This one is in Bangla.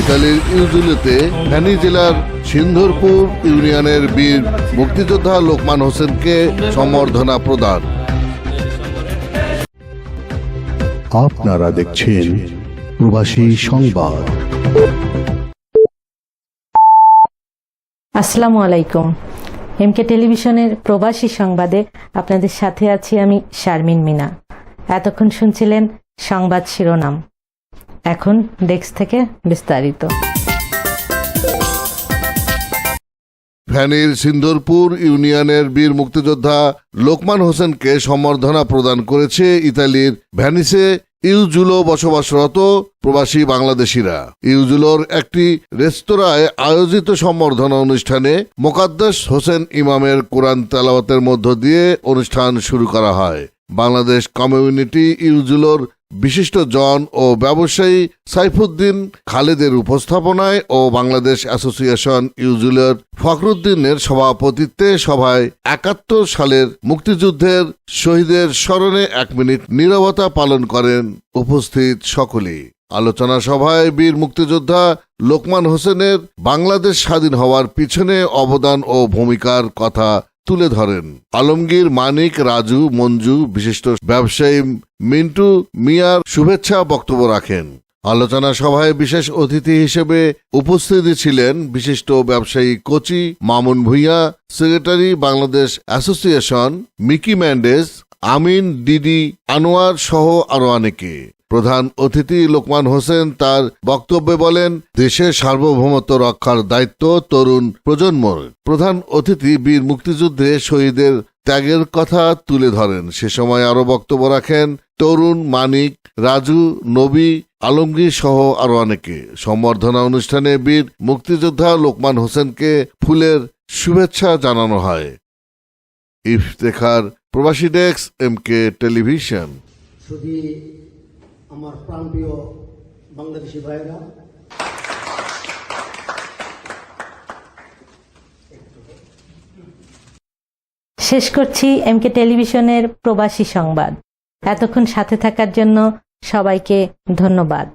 ইতালির ইউজুলেতে ফ্যানি জেলার সিন্ধুরপুর ইউনিয়নের বীর মুক্তিযোদ্ধা লোকমান হোসেনকে সম্বর্ধনা প্রদান। আপনারা দেখছেন প্রবাসী সংবাদ। আসসালামু আলাইকুম। এমকে টেলিভিশনের প্রবাসী সংবাদে আপনাদের সাথে আছি আমি শারমিন মিনা। এতক্ষণ শুনছিলেন সংবাদ শিরোনাম। এখন ডেস্ক থেকে বিস্তারিত। ফ্যানির সিন্দুরপুর ইউনিয়নের বীর মুক্তিযোদ্ধা লোকমান হোসেনকে সম্বর্ধনা প্রদান করেছে ইতালির ভ্যানিসে ইউজুলো বসবাসরত প্রবাসী বাংলাদেশিরা। ইউজুলোর একটি রেস্তোরাঁয় আয়োজিত সম্বর্ধনা অনুষ্ঠানে মোকাদ্দাস হোসেন ইমামের কোরআন তেলাওয়াতের মধ্য দিয়ে অনুষ্ঠান শুরু করা হয়। বাংলাদেশ কমিউনিটি ইউজুলোর বিশিষ্ট জন ও ব্যবসায়ী সাইফুদ্দিন খালেদের উপস্থাপনায় ও বাংলাদেশ অ্যাসোসিয়েশন ইউজুলের ফখরুদ্দিনের সভাপতিত্বে সভায় একাত্তর সালের মুক্তিযুদ্ধের শহীদের স্মরণে এক মিনিট নীরবতা পালন করেন উপস্থিত সকলেই। আলোচনা সভায় বীর মুক্তিযোদ্ধা লোকমান হোসেনের বাংলাদেশ স্বাধীন হওয়ার পিছনে অবদান ও ভূমিকার কথা তুলে ধরেন। আলমগীর, মানিক, রাজু, মঞ্জু, বিশিষ্ট ব্যবসায়ী মিন্টু মিয়ার শুভেচ্ছা বক্তব্য রাখেন। আলোচনা সভায় বিশেষ অতিথি হিসেবে উপস্থিত ছিলেন বিশিষ্ট ব্যবসায়ী Kochi Mamun Bhuiyan, secretary Bangladesh association Miki Mendes Amin, DD Anwar সহ আরও অনেকে। প্রধান অতিথি লোকমান হোসেন তার বক্তব্যে বলেন দেশের সার্বভৌমত্ব রক্ষার দায়িত্ব তরুণ প্রজন্মর। প্রধান অতিথি বীর মুক্তিযুদ্ধে শহীদের ত্যাগের কথা তুলে ধরেন। সে সময় আরও বক্তব্য রাখেন, তরুণ, মানিক, রাজু, নবী, আলমগীর সহ আরও অনেকে। সম্বর্ধনা অনুষ্ঠানে বীর মুক্তিযোদ্ধা লোকমান হোসেনকে ফুলের শুভেচ্ছা জানানো হয়। ইফতেখার প্রবাসী ডেস্ক, এম কে টেলিভিশন। আমার প্রাণপ্রিয় বাংলাদেশি ভাইয়েরা। শেষ করছি এমকে টেলিভিশনের প্রবাসী সংবাদ। এতক্ষণ সাথে থাকার জন্য সবাইকে ধন্যবাদ।